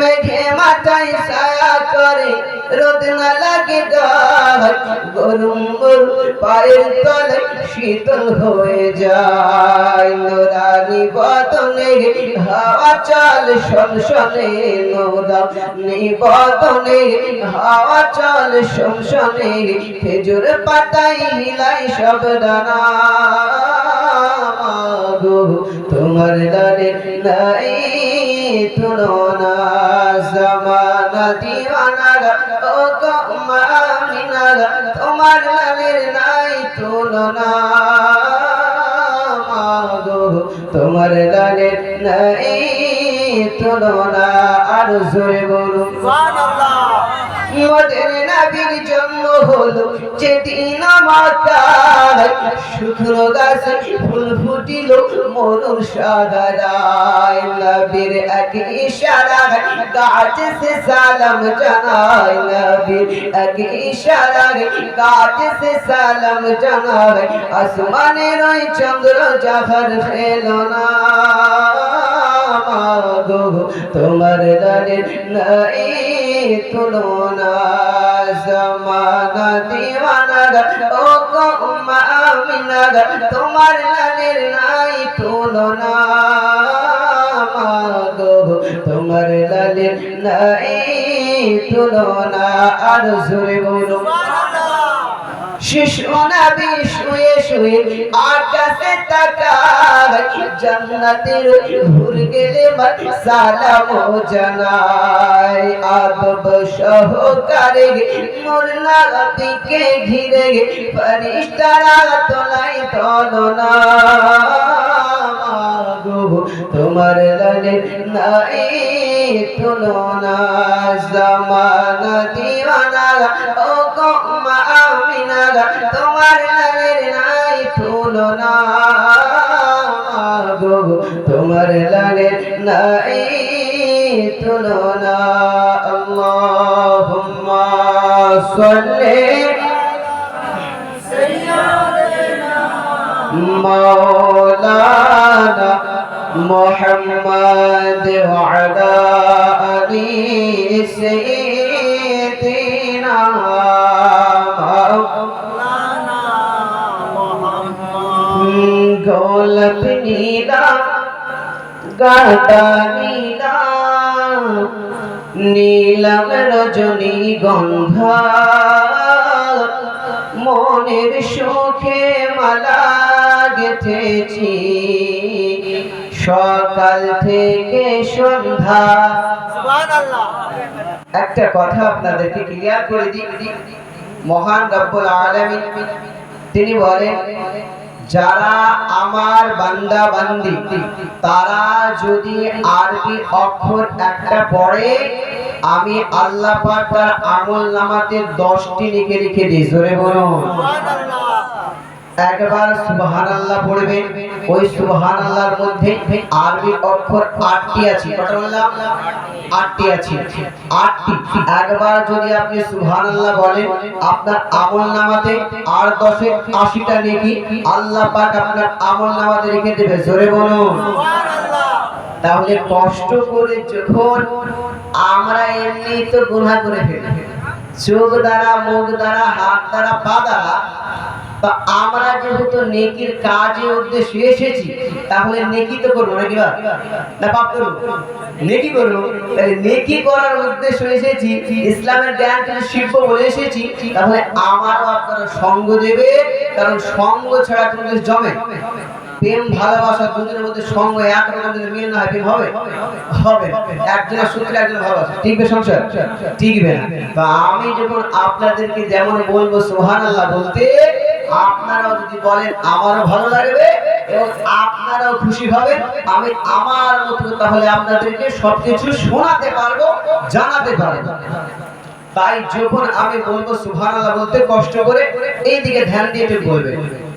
মেঘে মাথায় ছায়া করে, রোদ না লাগে গরম গরম পায়ের তলে শীতল হয়ে যায়। নোরানি বদনে হাওয়া চল শমশনে নোরা নিবদনে হাওয়া চল শমশনে খেজুর পাতাই হিলাই সব দানা। গো তোমার লালে নাই তুলনা জামানা দিওয়ানা ও গো মামিনা তোমার লালের নাই তুলনা গো তোমার লালের নাই তুলনা আর জোরে বলুন। মোদের নবীর হলো যেদিন মাতায়। শুকনো গাছে ফুল ফুটিল মরুর সাগরায় নবীর এক ইশারা গাছ সে সালাম জানায়। নবীর এক ইশারা গাছ সে সালাম জানায়। আসমানের ওই চন্দ্র জাহার ফেলো না। মাগো, তোমার দানের নাই তুলনা। জমানা দিওয়ানা ও গো আমিনা তোমার লালের নাই তুলনা তোমার লালের নাই তুলনা। আর জোরে বলো শিশু নবী শুয়ে শুয়ে আকাশে তাকায় জান্নাতের ভুর গেলে সালাম জানায় আদব সহকারে মোর নাতিকে ঘিরে ফরিস্তারা তোলাই তলনা তোমার লালে নাই তুলনা। জামানা, দিওয়ানা, ও তোমার লালের নাই তুলনা আল্লাহুম্মা সাল্লি مولانا محمد وعلى آل سيدنا গোলাপ নীলা গাটা নীলা নীলাম রজনী গন্ধা মনের সুখে মালা গেথেছি। সকাল থেকে সন্ধ্যা। একটা কথা আপনাদেরকে ক্লিয়ার করে দিই। মহান রব্বুল আলামিন তিনি বলেন যারা আমার বান্দা বান্দি, তারা যদি আরবি অক্ষর একটা পড়ে, আমি আল্লাহ পাক তার আমল নামাতে দশটি লিখে লিখে দিই, জোরে বলুন। একবার সুবহানাল্লাহ পড়বেন ওই সুবহানাল্লাহর মধ্যে আরবি অক্ষর আটটি আছে। কত বললাম? আটটি আছে। আটটি। একবার যদি আপনি সুবহানাল্লাহ বলেন আপনার আমল নামাতে আর দশে আশিটা নেকি আল্লাহ পাক আপনার আমল নামাতে রেখে দেবে। জোরে বলুন। তাহলে কষ্ট করে যখন আমরা এমনি তো গুনাহ করে ফেলি চোখ দ্বারা মুখ দ্বারা হাত দ্বারা পা দ্বারা আমরা যেহেতু নেকির কাজে উদ্দেশ্যে এসেছি, তাহলে নেকি তো করব, নাকি বা না, পাপ করব। নেকি করব? তাহলে নেকি করার উদ্দেশ্য এসেছি, ইসলামের জ্ঞান শিল্প বলে এসেছি, তাহলে আমারও আপনারা সঙ্গ দেবে? কারণ সঙ্গ ছাড়া কোনো জমে প্রেম, ভালোবাসা দুজনের মধ্যে সঙ্গ একরকম যদি মিল না হয়, প্রেম হবে? হবে। একজনের সূত্রে একজনের ভালোবাসা। টিকবে সংসার? টিকবে না। আমি যখন আপনাদেরকে যেমন বলব সোহান আল্লাহ বলতে আপনারাও যদি বলেন, আমারও ভালো লাগবে এবং আপনারাও খুশি হবে আমি আমার মতো তাহলে আপনাদেরকে সবকিছু শোনাতে পারব, জানাতে পারব। তাই যখন আমি বলব সুভান বলতে কষ্ট করে এই দিকে ধ্যান দিয়ে বলবেন বলবে।